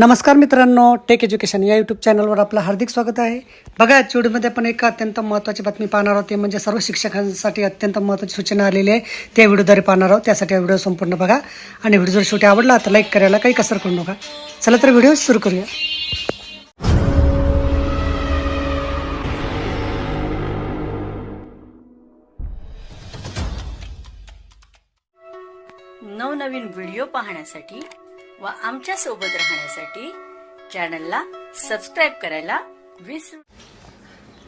नमस्कार मित्रांनो take education या यूट्यूब चॅनलवर आपलं हार्दिक स्वागत आहे. बघा या व्हिडिओमध्ये आपण एक अत्यंत महत्त्वाची बातमी पाहणार आहोत. ते म्हणजे सर्व शिक्षकांसाठी अत्यंत महत्त्वाची सूचना आलेली आहे. त्या व्हिडिओद्वारे पाहणार आहोत त्यासाठी हा व्हिडिओ संपूर्ण बघा. आणि व्हिडिओ जर शेवटी आवडला तर लाईक करायला काही कसर करू नका. चला तर व्हिडिओ सुरू करूया. नवनवीन व्हिडिओ पाहण्यासाठी व आमच्यासोबत राहण्यासाठी चॅनलला सबस्क्राईब करायला विसरू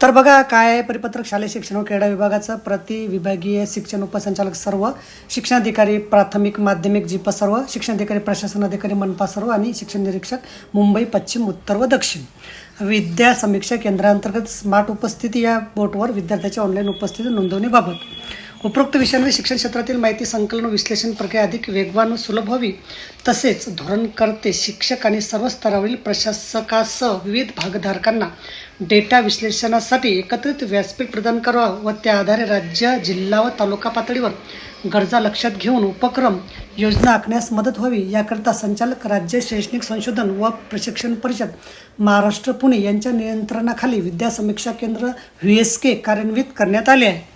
तर बघा काय आहे परिपत्रक शालेय शिक्षण व क्रीडा विभागाचं प्रति विभागीय शिक्षण उपसंचालक सर्व शिक्षणाधिकारी प्राथमिक माध्यमिक जिप सर्व शिक्षणाधिकारी प्रशासन अधिकारी मनपा सर्व आणि शिक्षण निरीक्षक मुंबई पश्चिम उत्तर व दक्षिण. विद्या समीक्षा केंद्रांतर्गत स्मार्ट उपस्थिती या बोटवर विद्यार्थ्याच्या ऑनलाईन उपस्थिती नोंदवण्याबाबत. उपरोक्त विषयांमध्ये शिक्षण क्षेत्रातील माहिती संकलन विश्लेषण प्रक्रिया अधिक वेगवान व सुलभ व्हावी. तसेच धोरणकर्ते शिक्षक आणि सर्व स्तरावरील प्रशासकासह विविध भागधारकांना डेटा विश्लेषणासाठी एकत्रित व्यासपीठ प्रदान करावा व त्या आधारे राज्य जिल्हा व तालुका पातळीवर गरजा लक्षात घेऊन उपक्रम योजना आखण्यास मदत व्हावी. याकरिता संचालक राज्य शैक्षणिक संशोधन व प्रशिक्षण परिषद महाराष्ट्र पुणे यांच्या नियंत्रणाखाली विद्या समीक्षा केंद्र व्ही एस के कार्यान्वित करण्यात आले आहे.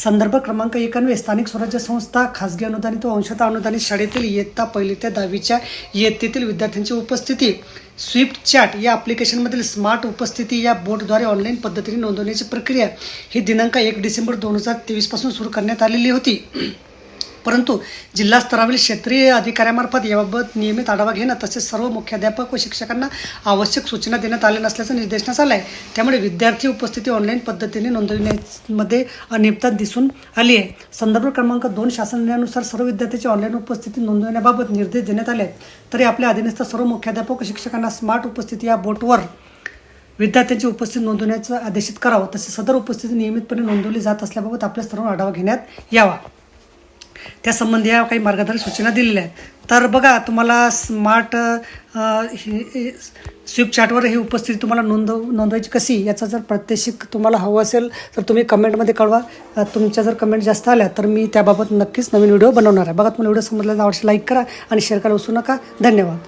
संदर्भ क्रमांक एकान्वे स्थानिक स्वराज्य संस्था खासगी अनुदानित व अंशतः अनुदानित शाळेतील इयत्ता पहिली ते दहावीच्या इयत्तेतील विद्यार्थ्यांची उपस्थिती. स्विफ्ट चॅट या ॲप्लिकेशनमधील स्मार्ट उपस्थिती या बोर्डद्वारे ऑनलाईन पद्धतीने नोंदवण्याची प्रक्रिया ही दिनांक एक डिसेंबर दोन हजार तेवीसपासून सुरू करण्यात आलेली होती. परंतु जिल्हास्तरावरील क्षेत्रीय अधिकाऱ्यामार्फत याबाबत नियमित आढावा घेणं तसेच सर्व मुख्याध्यापक व शिक्षकांना आवश्यक सूचना देण्यात आल्या नसल्याचं निर्देशनास आलं आहे त्यामुळे विद्यार्थी उपस्थिती ऑनलाईन पद्धतीने नोंदविण्यामध्ये अनियमितता दिसून आली आहे. संदर्भ क्रमांक दोन शासन निर्णयानुसार सर्व विद्यार्थ्यांची ऑनलाईन उपस्थिती नोंदवण्याबाबत निर्देश देण्यात आले. आहेत तरी आपल्या अधीनस्थ सर्व मुख्याध्यापक व शिक्षकांना स्मार्ट उपस्थिती या बोटवर विद्यार्थ्यांची उपस्थिती नोंदवण्याचं आदेशित करावं तसेच सदर उपस्थिती नियमितपणे नोंदवली जात असल्याबाबत आपल्या स्तरावर आढावा घेण्यात यावा. त्यासंबंधी या काही मार्गदर्शक सूचना दिलेल्या आहेत. तर बघा तुम्हाला स्मार्ट अ, हे- स्विफ्ट चार्टवर ही उपस्थिती तुम्हाला नोंदव नोंदवायची कशी याचा जर प्रात्यक्षिक तुम्हाला हवं असेल तर तुम्ही कमेंटमध्ये कळवा. तुमच्या जर कमेंट जास्त आल्या तर मी त्याबाबत नक्कीच नवीन व्हिडिओ बनवणार आहे. बघा तुम्हाला व्हिडिओ समजला तर लाईक करा आणि शेअर करायला विसरू नका. धन्यवाद.